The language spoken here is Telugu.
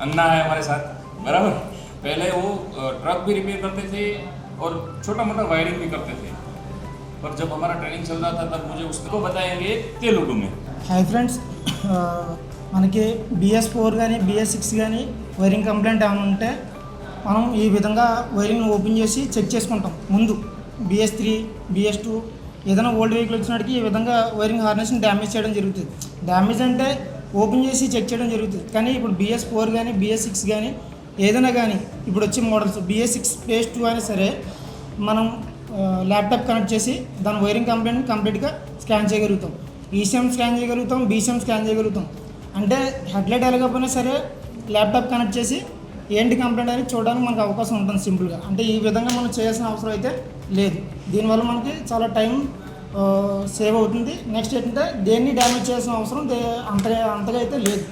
अन्ना है हमारे साथ बराबर पहले वो अ, ट्रक भी रिपेयर करते थे और छोटा मोटा वायरिंग भी करते थे पर जब हमारा ट्रेनिंग चल रहा था तब मुझे उसको बताएंगे तेलुगु में హాయ్ ఫ్రెండ్స్ ఆ, మనకి బిఎస్ ఫోర్ కానీ బిఎస్ సిక్స్ కానీ వైరింగ్ కంప్లైంట్ ఏమైనా ఉంటే మనం ఈ విధంగా వైరింగ్ ఓపెన్ చేసి చెక్ చేసుకుంటాం ముందు బిఎస్ త్రీ బిఎస్ టూ ఏదైనా ఓల్డ్ వెహికల్ వచ్చినట్టుకి ఈ విధంగా వైరింగ్ హార్నెస్ని డ్యామేజ్ చేయడం జరుగుతుంది డ్యామేజ్ అంటే ఓపెన్ చేసి చెక్ చేయడం జరుగుతుంది. కానీ ఇప్పుడు బిఎస్ ఫోర్ కానీ బిఎస్ సిక్స్ కానీ ఏదైనా కానీ ఇప్పుడు వచ్చే models BS six place two అయినా సరే మనం ల్యాప్టాప్ కనెక్ట్ చేసి దాని వైరింగ్ కంప్లైంట్ కంప్లీట్గా స్కాన్ చేయగలుగుతాం. ఈసీఎం స్కాన్ చేయగలుగుతాం బీసీఎం స్కాన్ చేయగలుగుతాం. అంటే హెడ్లైట్ వెళ్ళకపోయినా సరే ల్యాప్టాప్ కనెక్ట్ చేసి ఏంటి కంప్లైంట్ అనేది చూడడానికి మనకు అవకాశం ఉంటుంది సింపుల్గా. అంటే ఈ విధంగా మనం చేయాల్సిన అవసరం అయితే లేదు. దీనివల్ల మనకి చాలా టైం సేవ్ అవుతుంది. నెక్స్ట్ ఏంటంటే దేన్ని డ్యామేజ్ చేసిన అవసరం దే- అంతగా అంతగా అయితే లేదు.